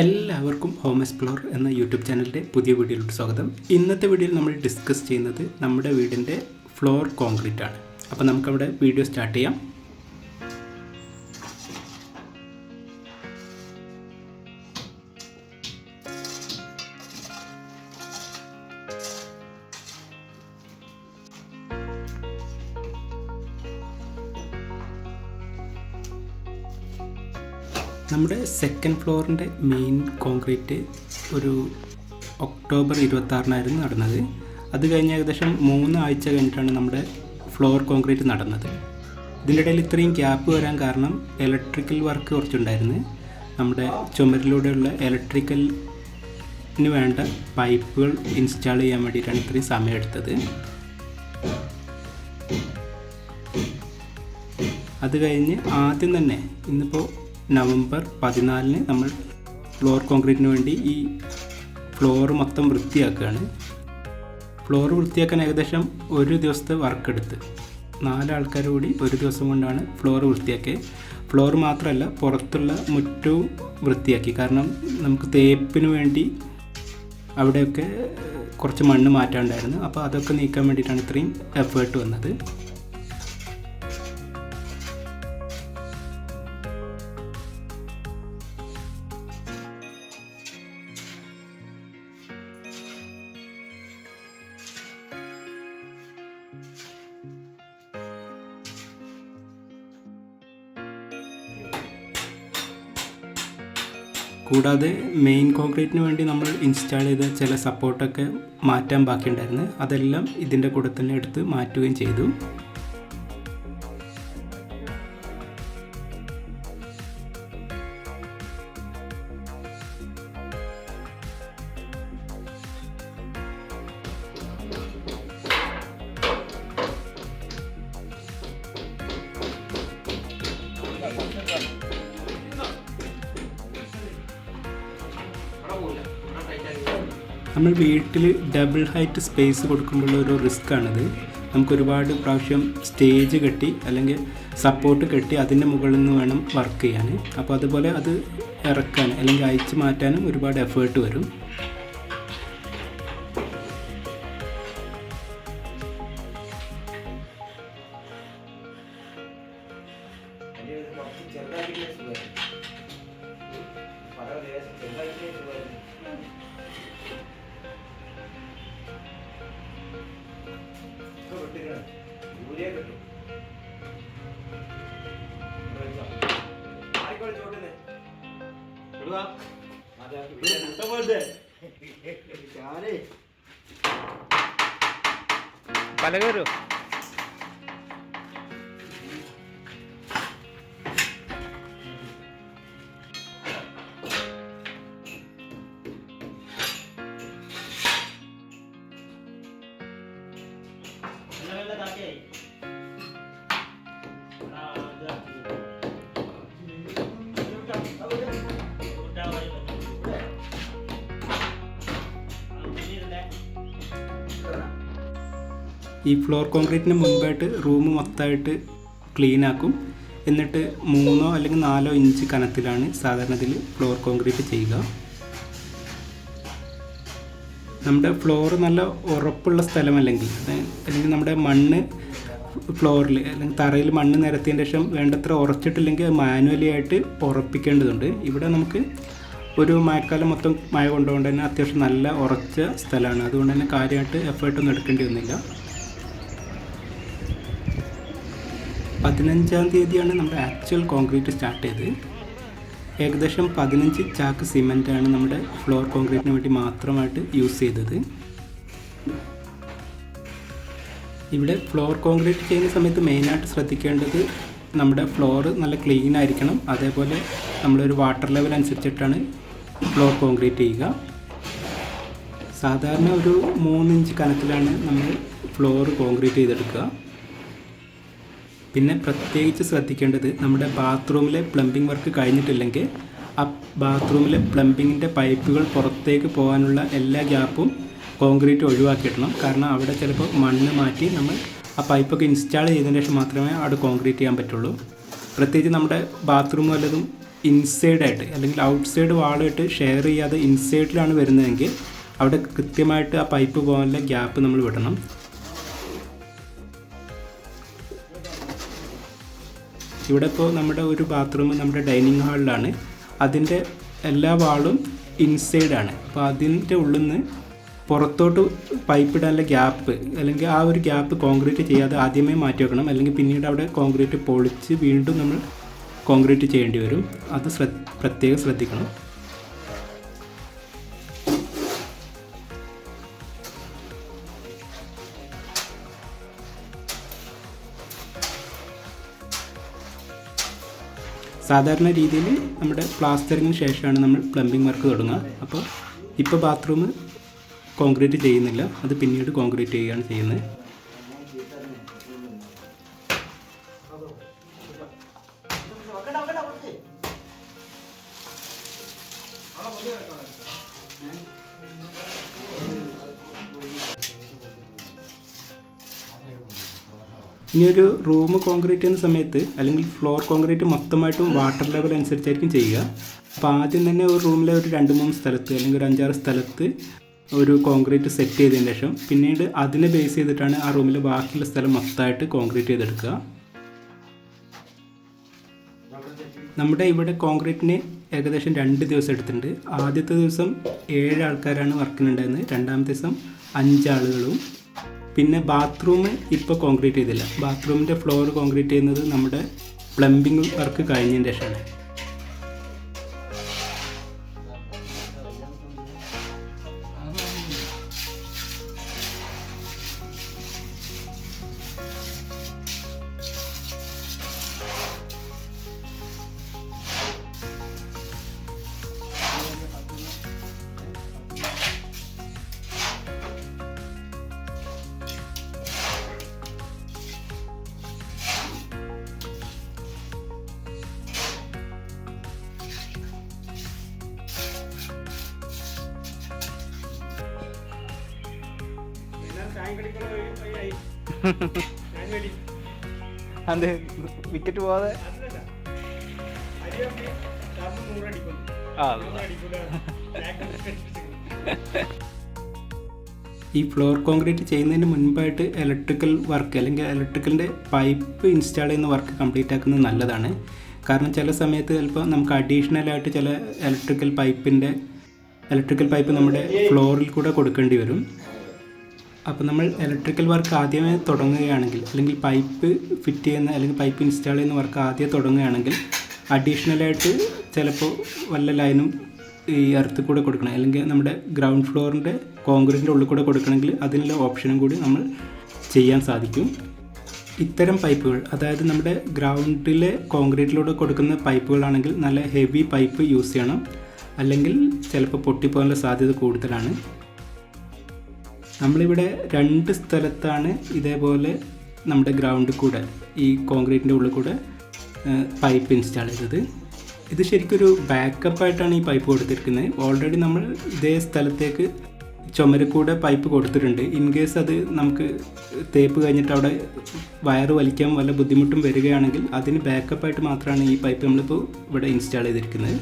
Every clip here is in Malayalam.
എല്ലാവർക്കും ഹോം എക്സ്പ്ലോർ എന്ന യൂട്യൂബ് ചാനലിന്റെ പുതിയ വീഡിയോയിലോട്ട് സ്വാഗതം. ഇന്നത്തെ വീഡിയോയിൽ നമ്മൾ ഡിസ്കസ് ചെയ്യുന്നത് നമ്മുടെ വീടിന്റെ ഫ്ലോർ കോൺക്രീറ്റ് ആണ്. അപ്പോൾ നമുക്കവിടെ വീഡിയോ സ്റ്റാർട്ട് ചെയ്യാം. നമ്മുടെ സെക്കൻഡ് ഫ്ലോറിന്റെ മെയിൻ കോൺക്രീറ്റ് ഒരു ഒക്ടോബർ ഇരുപത്താറിനായിരുന്നു നടന്നത്. അത് കഴിഞ്ഞ് ഏകദേശം മൂന്ന് ആഴ്ച കഴിഞ്ഞിട്ടാണ് നമ്മുടെ ഫ്ലോർ കോൺക്രീറ്റ് നടന്നത്. ഇതിന്റെ ഇടയിൽ ഇത്രയും ഗ്യാപ്പ് വരാൻ കാരണം ഇലക്ട്രിക്കൽ വർക്ക് കുറച്ചുണ്ടായിരുന്നു. നമ്മുടെ ചുമരിലൂടെയുള്ള ഇലക്ട്രിക്കലിന് വേണ്ട പൈപ്പുകൾ ഇൻസ്റ്റാൾ ചെയ്യാൻ വേണ്ടിയിട്ടാണ് ഇത്രയും സമയമെടുത്തത് അത് കഴിഞ്ഞ് ആദ്യം തന്നെ ഇന്നിപ്പോൾ നവംബർ പതിനാലിന് നമ്മൾ ഫ്ലോർ കോൺക്രീറ്റിന് വേണ്ടി ഈ ഫ്ലോർ മൊത്തം വൃത്തിയാക്കുകയാണ്. ഫ്ലോർ വൃത്തിയാക്കാൻ ഏകദേശം ഒരു ദിവസത്തെ വർക്ക് എടുത്ത് നാലാൾക്കാർ കൂടി ഒരു ദിവസം കൊണ്ടാണ് ഫ്ലോർ വൃത്തിയാക്കിയത് ഫ്ലോർ മാത്രമല്ല പുറത്തുള്ള മുറ്റവും വൃത്തിയാക്കി. കാരണം നമുക്ക് തേപ്പിന് വേണ്ടി അവിടെയൊക്കെ കുറച്ച് മണ്ണ് മാറ്റാണ്ടായിരുന്നു അപ്പോൾ അതൊക്കെ നീക്കാൻ വേണ്ടിയിട്ടാണ് ഇത്രയും എഫേർട്ട് വന്നത്. കൂടാതെ മെയിൻ കോൺക്രീറ്റിന് വേണ്ടി നമ്മൾ ഇൻസ്റ്റാൾ ചെയ്ത ചില സപ്പോർട്ടൊക്കെ മാറ്റാൻ ബാക്കിയുണ്ടായിരുന്നു. അതെല്ലാം ഇതിന്റെ കൂടെ തന്നെ എടുത്ത് മാറ്റുകയും ചെയ്തു. നമ്മൾ വീട്ടിൽ ഡബിൾ ഹൈറ്റ് സ്പേസ് കൊടുക്കുമ്പോൾ ഒരു റിസ്ക് ആണിത്. നമുക്ക് ഒരുപാട് പ്രാവശ്യം സ്റ്റേജ് കെട്ടി അല്ലെങ്കിൽ സപ്പോർട്ട് കെട്ടി അതിന്റെ മുകളിൽ നിന്ന് വേണം വർക്ക് ചെയ്യാൻ. അപ്പോൾ അതുപോലെ അത് ഇറക്കാൻ അല്ലെങ്കിൽ അയച്ചു മാറ്റാനും ഒരുപാട് എഫേർട്ട് വരും. Vale, Palaguero. ഈ ഫ്ലോർ കോൺക്രീറ്റിന് മുൻപായിട്ട് റൂം മൊത്തമായിട്ട് ക്ലീൻ ആക്കും. എന്നിട്ട് മൂന്നോ അല്ലെങ്കിൽ നാലോ ഇഞ്ച് കനത്തിലാണ് സാധാരണ ഇതിൽ ഫ്ലോർ കോൺക്രീറ്റ് ചെയ്യുക. നമ്മുടെ ഫ്ലോർ നല്ല ഉറപ്പുള്ള സ്ഥലമല്ലെങ്കിൽ അല്ലെങ്കിൽ നമ്മുടെ മണ്ണ് ഫ്ലോറിൽ അല്ലെങ്കിൽ തറയിൽ മണ്ണ് നിരത്തിയതിന് ശേഷം വേണ്ടത്ര ഉറച്ചിട്ടില്ലെങ്കിൽ മാനുവലി ആയിട്ട് ഉറപ്പിക്കേണ്ടതുണ്ട്. ഇവിടെ നമുക്ക് ഒരു മഴക്കാലം മൊത്തം മഴ കൊണ്ടുകൊണ്ട് തന്നെ അത്യാവശ്യം നല്ല ഉറച്ച സ്ഥലമാണ്. അതുകൊണ്ട് തന്നെ കാര്യമായിട്ട് എഫേർട്ടൊന്നും എടുക്കേണ്ടി വന്നില്ല. പതിനഞ്ചാം തീയതിയാണ് നമ്മുടെ ആക്ച്വൽ കോൺക്രീറ്റ് സ്റ്റാർട്ട് ചെയ്തത്. ഏകദേശം പതിനഞ്ച് ചാക്ക് ആണ് നമ്മുടെ ഫ്ലോർ കോൺക്രീറ്റിന് വേണ്ടി മാത്രമായിട്ട് യൂസ് ചെയ്തത്. ഇവിടെ ഫ്ലോർ കോൺക്രീറ്റ് ചെയ്യുന്ന സമയത്ത് മെയിനായിട്ട് ശ്രദ്ധിക്കേണ്ടത് നമ്മുടെ ഫ്ലോർ നല്ല ക്ലീൻ ആയിരിക്കണം. അതേപോലെ നമ്മളൊരു വാട്ടർ ലെവൽ അനുസരിച്ചിട്ടാണ് ഫ്ലോർ കോൺക്രീറ്റ് ചെയ്യുക. സാധാരണ ഒരു മൂന്നിഞ്ച് കനത്തിലാണ് നമ്മൾ ഫ്ലോർ കോൺക്രീറ്റ് ചെയ്തെടുക്കുക. പിന്നെ പ്രത്യേകിച്ച് ശ്രദ്ധിക്കേണ്ടത് നമ്മുടെ ബാത്റൂമിലെ പ്ലംബിംഗ് വർക്ക് കഴിഞ്ഞിട്ടില്ലെങ്കിൽ ആ ബാത്റൂമിലെ പ്ലംബിങ്ങിന്റെ പൈപ്പുകൾ പുറത്തേക്ക് പോകാനുള്ള എല്ലാ ഗ്യാപ്പും കോൺക്രീറ്റ് ഒഴിവാക്കിയിടണം. കാരണം അവിടെ ചിലപ്പോൾ മണ്ണ് മാറ്റി നമ്മൾ ആ പൈപ്പൊക്കെ ഇൻസ്റ്റാൾ ചെയ്തതിന് ശേഷം മാത്രമേ അവിടെ കോൺക്രീറ്റ് ചെയ്യാൻ പറ്റുള്ളൂ. പ്രത്യേകിച്ച് നമ്മുടെ ബാത്റൂം വല്ലതും ഇൻസൈഡായിട്ട് അല്ലെങ്കിൽ ഔട്ട്സൈഡ് വാളായിട്ട് ഷെയർ ചെയ്യാതെ ഇൻസൈഡിലാണ് വരുന്നതെങ്കിൽ അവിടെ കൃത്യമായിട്ട് ആ പൈപ്പ് പോകാനുള്ള ഗ്യാപ്പ് നമ്മൾ വിടണം. ഇവിടെ ഇപ്പോൾ നമ്മുടെ ഒരു ബാത്റൂം നമ്മുടെ ഡൈനിങ് ഹാളിലാണ് അതിന്റെ എല്ലാ വാളും ഇൻസൈഡാണ് അപ്പോൾ അതിന്റെ ഉള്ളിൽ നിന്ന് പുറത്തോട്ട് പൈപ്പ് ഇടാനുള്ള ഗ്യാപ്പ് അല്ലെങ്കിൽ ആ ഒരു ഗ്യാപ്പ് കോൺക്രീറ്റ് ചെയ്യാതെ ആദ്യമേ മാറ്റി വെക്കണം. അല്ലെങ്കിൽ പിന്നീട് അവിടെ കോൺക്രീറ്റ് പൊളിച്ച് വീണ്ടും നമ്മൾ കോൺക്രീറ്റ് ചെയ്യേണ്ടി വരും. അത് പ്രത്യേകം ശ്രദ്ധിക്കണം. സാധാരണ രീതിയിൽ നമ്മുടെ പ്ലാസ്റ്ററിങ്ങിന് ശേഷമാണ് നമ്മൾ പ്ലംബിംഗ് വർക്ക് തുടങ്ങുക. അപ്പോൾ ഇപ്പോൾ ബാത്റൂം കോൺക്രീറ്റ് ചെയ്യുന്നില്ല. അത് പിന്നീട് കോൺക്രീറ്റ് ചെയ്യുകയാണ് ചെയ്യുന്നത്. ഇനി ഒരു റൂം കോൺക്രീറ്റ് ചെയ്യുന്ന സമയത്ത് അല്ലെങ്കിൽ ഫ്ലോർ കോൺക്രീറ്റ് മൊത്തമായിട്ടും വാട്ടർ ലെവൽ അനുസരിച്ചായിരിക്കും ചെയ്യുക. അപ്പോൾ ആദ്യം തന്നെ ഒരു റൂമിലെ ഒരു രണ്ട് മൂന്ന് സ്ഥലത്ത് അല്ലെങ്കിൽ ഒരു അഞ്ചാറ് സ്ഥലത്ത് ഒരു കോൺക്രീറ്റ് സെറ്റ് ചെയ്തതിന് ശേഷം പിന്നീട് അതിനെ ബേസ് ചെയ്തിട്ടാണ് ആ റൂമിലെ ബാക്കിയുള്ള സ്ഥലം മൊത്തമായിട്ട് കോൺക്രീറ്റ് ചെയ്തെടുക്കുക. നമ്മുടെ ഇവിടെ കോൺക്രീറ്റിന് ഏകദേശം രണ്ട് ദിവസം എടുത്തിട്ടുണ്ട്. ആദ്യത്തെ ദിവസം ഏഴ് ആൾക്കാരാണ് വർക്കിനുണ്ടായിരുന്നത് രണ്ടാമത്തെ ദിവസം അഞ്ചാളുകളും പിന്നെ ബാത്റൂം ഇപ്പോൾ കോൺക്രീറ്റ് ചെയ്തില്ല. ബാത്റൂമിന്റെ ഫ്ലോർ കോൺക്രീറ്റ് ചെയ്യുന്നത് നമ്മുടെ പ്ലംബിംഗ് വർക്ക് കഴിഞ്ഞതിന്റെ ശേഷമാണ്. അത് വിക്കറ്റ് പോവാതെ. ആ ഈ ഫ്ലോർ കോൺക്രീറ്റ് ചെയ്യുന്നതിന് മുൻപായിട്ട് ഇലക്ട്രിക്കൽ വർക്ക് അല്ലെങ്കിൽ ഇലക്ട്രിക്കലിന്റെ പൈപ്പ് ഇൻസ്റ്റാൾ ചെയ്യുന്ന വർക്ക് കംപ്ലീറ്റ് ആക്കുന്നത് നല്ലതാണ്. കാരണം ചില സമയത്ത് ചിലപ്പോൾ നമുക്ക് അഡീഷണൽ ആയിട്ട് ചില ഇലക്ട്രിക്കൽ പൈപ്പിന്റെ ഇലക്ട്രിക്കൽ പൈപ്പ് നമ്മുടെ ഫ്ലോറിൽ കൂടെ കൊടുക്കേണ്ടി വരും. അപ്പോൾ നമ്മൾ ഇലക്ട്രിക്കൽ വർക്ക് ആദ്യമേ തുടങ്ങുകയാണെങ്കിൽ അല്ലെങ്കിൽ പൈപ്പ് ഫിറ്റ് ചെയ്യുന്ന അല്ലെങ്കിൽ പൈപ്പ് ഇൻസ്റ്റാൾ ചെയ്യുന്ന വർക്ക് ആദ്യം തുടങ്ങുകയാണെങ്കിൽ അഡീഷണലായിട്ട് ചിലപ്പോൾ വല്ല ലൈനും ഈ എർത്ത് കൂടെ കൊടുക്കണം. അല്ലെങ്കിൽ നമ്മുടെ ഗ്രൗണ്ട് ഫ്ലോറിന്റെ കോൺക്രീറ്റിന്റെ ഉള്ളിൽ കൂടെ കൊടുക്കണമെങ്കിൽ അതിനുള്ള ഓപ്ഷനും കൂടി നമ്മൾ ചെയ്യാൻ സാധിക്കും. ഇത്തരം പൈപ്പുകൾ അതായത് നമ്മുടെ ഗ്രൗണ്ടിലെ കോൺക്രീറ്റിലൂടെ കൊടുക്കുന്ന പൈപ്പുകളാണെങ്കിൽ നല്ല ഹെവി പൈപ്പ് യൂസ് ചെയ്യണം. അല്ലെങ്കിൽ ചിലപ്പോൾ പൊട്ടിപ്പോകാനുള്ള സാധ്യത കൂടുതലാണ്. നമ്മളിവിടെ രണ്ട് സ്ഥലത്താണ് ഇതേപോലെ നമ്മുടെ ഗ്രൗണ്ടിൽ കൂടെ ഈ കോൺക്രീറ്റിന്റെ ഉള്ളിൽ കൂടെ പൈപ്പ് ഇൻസ്റ്റാൾ ചെയ്തത്. ഇത് ശരിക്കൊരു ഒരു ബാക്കപ്പ് ആയിട്ടാണ് ഈ പൈപ്പ് കൊടുത്തിരിക്കുന്നത്. ഓൾറെഡി നമ്മൾ ഇതേ സ്ഥലത്തേക്ക് ചുമരക്കൂടെ പൈപ്പ് കൊടുത്തിട്ടുണ്ട്. ഇൻ കേസ് അത് നമുക്ക് തേപ്പ് കഴിഞ്ഞിട്ട് അവിടെ വയറ് വലിക്കാൻ വല്ല ബുദ്ധിമുട്ടും വരികയാണെങ്കിൽ അതിന് ബാക്കപ്പായിട്ട് മാത്രമാണ് ഈ പൈപ്പ് നമ്മളിപ്പോൾ ഇവിടെ ഇൻസ്റ്റാൾ ചെയ്തിരിക്കുന്നത്.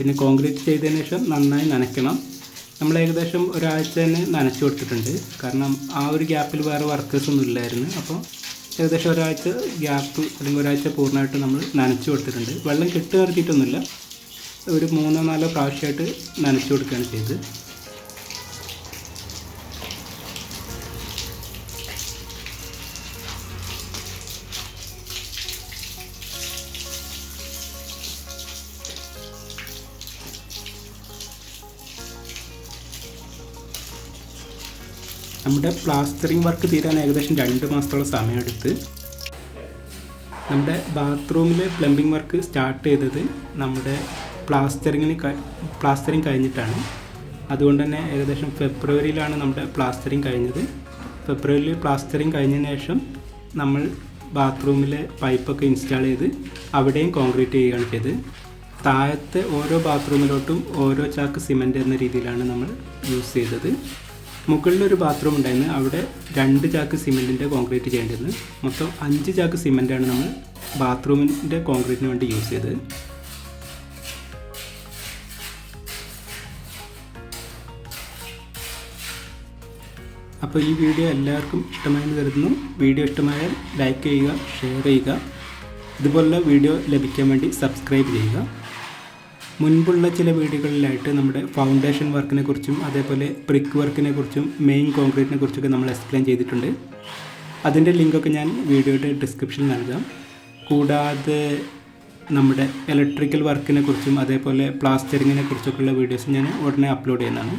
പിന്നെ കോൺക്രീറ്റ് ചെയ്തതിന് ശേഷം നന്നായി നനയ്ക്കണം. നമ്മൾ ഏകദേശം ഒരാഴ്ച തന്നെ നനച്ചു കൊടുത്തിട്ടുണ്ട്. കാരണം ആ ഒരു ഗ്യാപ്പിൽ വേറെ വർക്കേഴ്സ് ഒന്നും ഇല്ലായിരുന്നു. അപ്പോൾ ഏകദേശം ഒരാഴ്ച ഗ്യാപ്പ് അല്ലെങ്കിൽ ഒരാഴ്ച പൂർണമായിട്ട് നമ്മൾ നനച്ചു കൊടുത്തിട്ടുണ്ട്. വെള്ളം കെട്ട് നിർത്തിയിട്ടൊന്നുമില്ല ഒരു മൂന്നോ നാലോ പ്രാവശ്യമായിട്ട് നനച്ചു കൊടുക്കുകയാണ് ചെയ്തത്. നമ്മുടെ പ്ലാസ്റ്ററിങ് വർക്ക് തീരാൻ ഏകദേശം രണ്ട് മാസത്തോളം സമയമെടുത്ത് നമ്മുടെ ബാത്റൂമിലെ പ്ലംബിംഗ് വർക്ക് സ്റ്റാർട്ട് ചെയ്തത് നമ്മുടെ പ്ലാസ്റ്ററിങ്ങിന് പ്ലാസ്റ്ററിങ് കഴിഞ്ഞിട്ടാണ്. അതുകൊണ്ട് തന്നെ ഏകദേശം ഫെബ്രുവരിയിലാണ് നമ്മുടെ പ്ലാസ്റ്ററിങ് കഴിഞ്ഞത്. ഫെബ്രുവരിയിൽ പ്ലാസ്റ്ററിങ് കഴിഞ്ഞതിന് ശേഷം നമ്മൾ ബാത്റൂമിലെ പൈപ്പൊക്കെ ഇൻസ്റ്റാൾ ചെയ്ത് അവിടെയും കോൺക്രീറ്റ് ചെയ്യുകയാണ് ചെയ്തത്. താഴത്തെ ഓരോ ബാത്റൂമിലോട്ടും ഓരോ ചാക്ക് സിമന്റ് എന്ന രീതിയിലാണ് നമ്മൾ യൂസ് ചെയ്തത്. മുകളിലൊരു ബാത്റൂം ഉണ്ടായിരുന്നു. അവിടെ രണ്ട് ചാക്ക് സിമെന്റിന്റെ കോൺക്രീറ്റ് ചെയ്യേണ്ടിയിരുന്നു മൊത്തം അഞ്ച് ചാക്ക് സിമെന്റാണ് നമ്മൾ ബാത്റൂമിന്റെ കോൺക്രീറ്റിന് വേണ്ടി യൂസ് ചെയ്തത്. അപ്പോൾ ഈ വീഡിയോ എല്ലാവർക്കും ഇഷ്ടമായെന്ന് കരുതുന്നു. വീഡിയോ ഇഷ്ടമായാൽ ലൈക്ക് ചെയ്യുക ഷെയർ ചെയ്യുക. ഇതുപോലുള്ള വീഡിയോ ലഭിക്കാൻ വേണ്ടി സബ്സ്ക്രൈബ് ചെയ്യുക. മുൻപുള്ള ചില വീഡിയോകളിലായിട്ട് നമ്മുടെ ഫൗണ്ടേഷൻ വർക്കിനെ കുറിച്ചും അതേപോലെ ബ്രിക്ക് വർക്കിനെ കുറിച്ചും മെയിൻ കോൺക്രീറ്റിനെ കുറിച്ചൊക്കെ നമ്മൾ എക്സ്പ്ലെയിൻ ചെയ്തിട്ടുണ്ട്. അതിന്റെ ലിങ്കൊക്കെ ഞാൻ വീഡിയോയുടെ ഡിസ്ക്രിപ്ഷനിൽ നൽകാം. കൂടാതെ നമ്മുടെ ഇലക്ട്രിക്കൽ വർക്കിനെ കുറിച്ചും അതേപോലെ പ്ലാസ്റ്ററിങ്ങിനെ കുറിച്ചൊക്കെയുള്ള വീഡിയോസ് ഞാൻ ഉടനെ അപ്ലോഡ് ചെയ്യുന്നതാണ്.